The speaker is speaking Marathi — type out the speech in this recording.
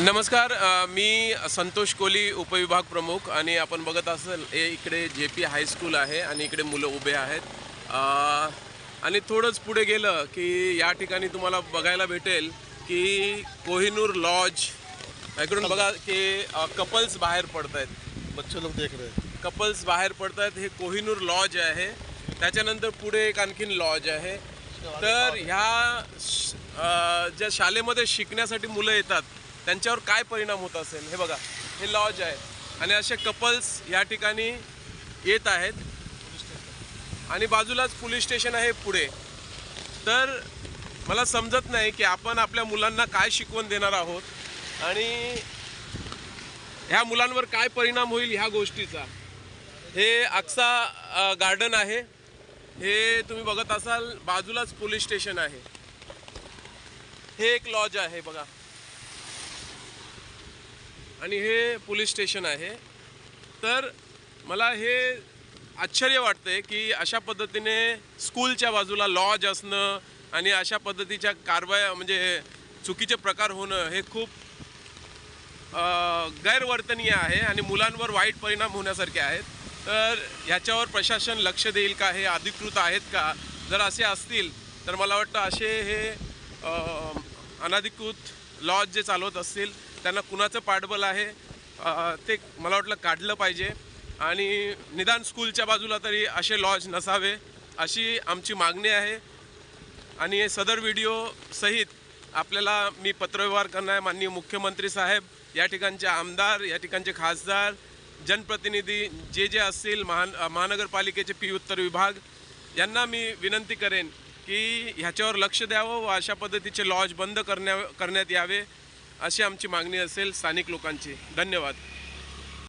नमस्कार मी संतोष कोली उपविभाग प्रमुख आणि आपण बघत असाल हे इकडे जे पी हायस्कूल आहे आणि इकडे मुलं उभे आहेत. आणि थोडंच पुढे गेलं की या ठिकाणी तुम्हाला बघायला भेटेल की कोहिनूर लॉज इकडून बघा की कपल्स बाहेर पडत आहेत बच्चे लोग देख रहे कपल्स बाहेर पडत आहेत हे कोहिनूर लॉज आहे. त्याच्यानंतर पुढे एक आणखीन लॉज आहे. तर ह्या ज्या शाळेमध्ये शिकण्यासाठी मुलं येतात त्यांच्यावर काय परिणाम होत असेल हे बघा हे लॉज आहे आणि असे कपल्स या ठिकाणी येत आहेत. आणि बाजूलाच पोलीस स्टेशन आहे पुढे. तर मला समजत नाही की आपण आपल्या मुलांना काय शिकवण देणार आहोत आणि ह्या मुलांवर काय परिणाम होईल ह्या गोष्टीचा. हे अक्सा गार्डन आहे. हे तुम्ही बघत असाल बाजूलाच पोलीस स्टेशन आहे. हे एक लॉज आहे बघा. आणि हे पोलीस स्टेशन आहे. तर मला हे आश्चर्य वाटते की अशा पद्धतीने स्कूलच्या बाजूला लॉज असणं आणि अशा पद्धतीच्या कारवाया म्हणजे चुकीचे प्रकार होणं हे खूप गैरवर्तनीय आहे आणि मुलांवर वाईट परिणाम होण्यासारखे आहेत. तर ह्याच्यावर प्रशासन लक्ष देईल का? हे अधिकृत आहेत का? जर असे असतील तर मला वाटतं असे हे अनाधिकृत अनधिकृत लॉज जे चालवत असतील त्यांना कुणाचं पाठबळ आहे ते मला वाटलं काढलं पाहिजे. आणि निदान स्कूलच्या बाजूला तरी असे लॉज नसावे अशी आमची मागणी आहे. आणि हे सदर व्हिडिओ सहित आपल्याला मी पत्रव्यवहार करणार माननीय मुख्यमंत्री साहेब या ठिकाणचे आमदार या ठिकाणचे खासदार जनप्रतिनिधी जे जे असतील महान महानगरपालिकेचे पी उत्तर विभाग यांना मी विनंती करेन की ह्याच्यावर लक्ष द्यावं व अशा पद्धतीचे लॉज बंद करण्या करण्यात यावे. अशी आमची मागणी असेल स्थानिक लोकांची. धन्यवाद.